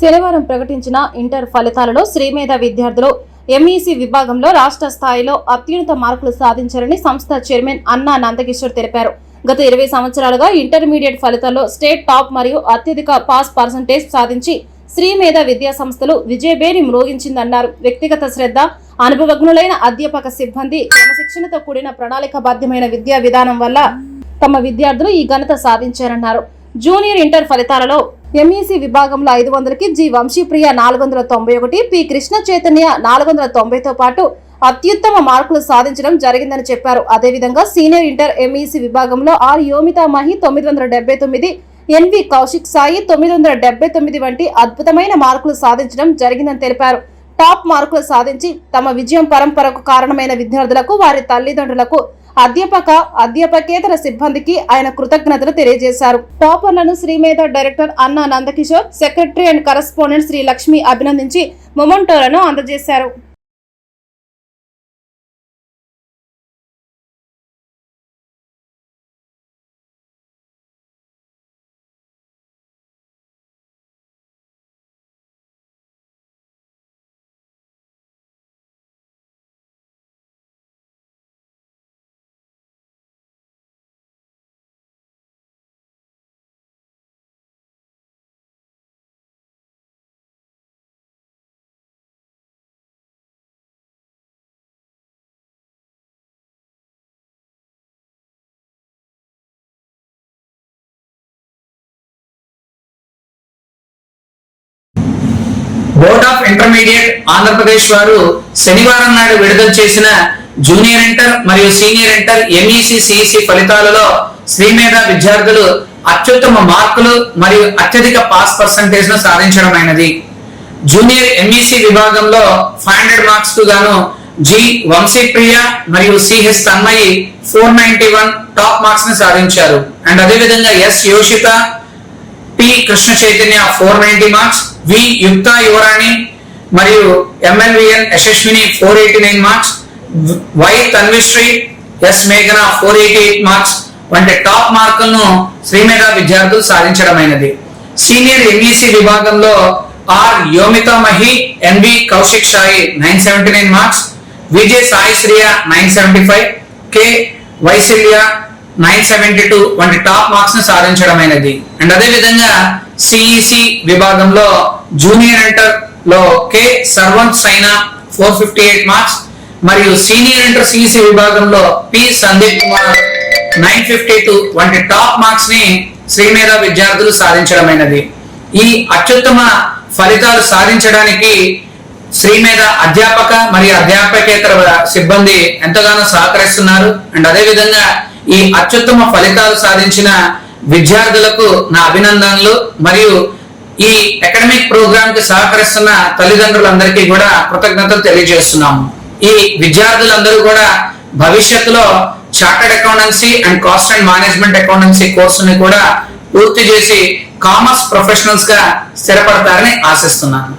శనివారం ప్రకటించిన ఇంటర్ ఫలితాలలో శ్రీమేధ విద్యార్థులు ఎంఈసీ విభాగంలో రాష్ట్ర స్థాయిలో అత్యున్నత మార్కులు సాధించారని సంస్థ చైర్మన్ అన్నా నందకిషోర్ తెలిపారు. గత ఇరవై సంవత్సరాలుగా ఇంటర్మీడియట్ ఫలితాల్లో స్టేట్ టాప్ మరియు అత్యధిక పాస్ పర్సంటేజ్ సాధించి శ్రీమేధ విద్యా సంస్థలు విజయబేరి మ్రోగించిందన్నారు. వ్యక్తిగత శ్రద్ధ అనుభవజ్ఞులైన అధ్యాపక సిబ్బంది క్రమశిక్షణతో కూడిన ప్రణాళికబద్ధమైన విద్యా విధానం వల్ల తమ విద్యార్థులు ఈ ఘనత సాధించారన్నారు. జూనియర్ ఇంటర్ ఫలితాలలో ఎంఈసీ విభాగంలో ఐదు వందలకి జి వంశీప్రియ నాలుగు వందల తొంభై ఒకటి పి కృష్ణ చైతన్య నాలుగు వందల తొంభైతో పాటు అత్యుత్తమ మార్కులు సాధించడం జరిగిందని చెప్పారు. అదేవిధంగా సీనియర్ ఇంటర్ ఎంఈసీ విభాగంలో ఆర్ యోమితా మహి తొమ్మిది వందల డెబ్బై తొమ్మిది ఎన్వి కౌశిక్ సాయి తొమ్మిది వందల డెబ్బై తొమ్మిది వంటి అద్భుతమైన మార్కులు సాధించడం జరిగిందని తెలిపారు. టాప్ మార్కులు సాధించి తమ విజయం పరంపరకు కారణమైన విద్యార్థులకు వారి తల్లిదండ్రులకు అధ్యాపక అధ్యాపకేతర సిబ్బందికి ఆయన కృతజ్ఞతలు తెలియజేశారు. టాపర్లను Srimedha director Anna Nandakishore secretary and correspondent Sri Lakshmi అభినందించి మొమెంటోలను అందజేశారు. బోర్డ్ ఆఫ్ ఇంటర్మీడియట్ ఆంధ్రప్రదేశ్ వారు శనివారం నాడు విడుదల చేసిన జూనియర్ ఇంటర్ మరియు సీనియర్ ఇంటర్ ఎంఈసి సిఈసి ఫలితాలలో శ్రీమేధ విద్యార్థులు అత్యుత్తమ మార్కులు మరియు అత్యధిక పాస్ పర్సంటేజ్ను సాధించడమైనది. జూనియర్ ఎంఈసి విభాగంలో ఫైవ్ హండ్రెడ్ మార్క్స్కు గాను జి వంశీప్రియ మరియు CH Tanmayi four ninety one top మార్క్స్ని సాధించారు. అండ్ అదేవిధంగా S Yoshitha P Krishna Chaitanya four ninety marks V Yuktha Yuvarani మరియు MLVN Yashaswini four eighty nine marks Y Tanvisri S మేఘన four eighty eight marks వంటి top మార్కులను శ్రీమేధ విద్యార్థులు సాధించడమైనది. Senior MEC విభాగంలో R Yomitha Mahi NV Kaushik Sai nine seventy nine marks Vijay Sai Sriya nine seventy five K Vaishalya nine seventy two వంటి top మార్క్స్ను సాధించడమైనది. And అదే విధంగా సిఈసి విభాగంలో జూనియర్ ఇంటర్లో K Sarvanth Saina four fifty eight marks మరియు senior inter CEC విభాగంలో P Sandeep Kumar nine fifty two వంటి టాప్ మార్క్స్ని శ్రీమేధ విద్యార్థులు సాధించడమైనది. ఈ అత్యుత్తమ ఫలితాలు సాధించడానికి శ్రీమేధ అధ్యాపక మరియు అధ్యాపకేతర సిబ్బంది ఎంతగానో సహకరిస్తున్నారు. అండ్ అదేవిధంగా ఈ అత్యుత్తమ ఫలితాలు సాధించిన విద్యార్థులకు నా అభినందనలు మరియు ఈ అకాడమిక్ ప్రోగ్రామ్కి సహకరిస్తున్న తల్లిదండ్రులందరికీ కూడా కృతజ్ఞతలు తెలియజేస్తున్నాము. ఈ విద్యార్థులందరూ కూడా భవిష్యత్తులో chartered accountancy and cost and management accountancy కోర్సుని కూడా పూర్తి చేసి కామర్స్ ప్రొఫెషనల్స్గా స్థిరపడతారని ఆశిస్తున్నాను.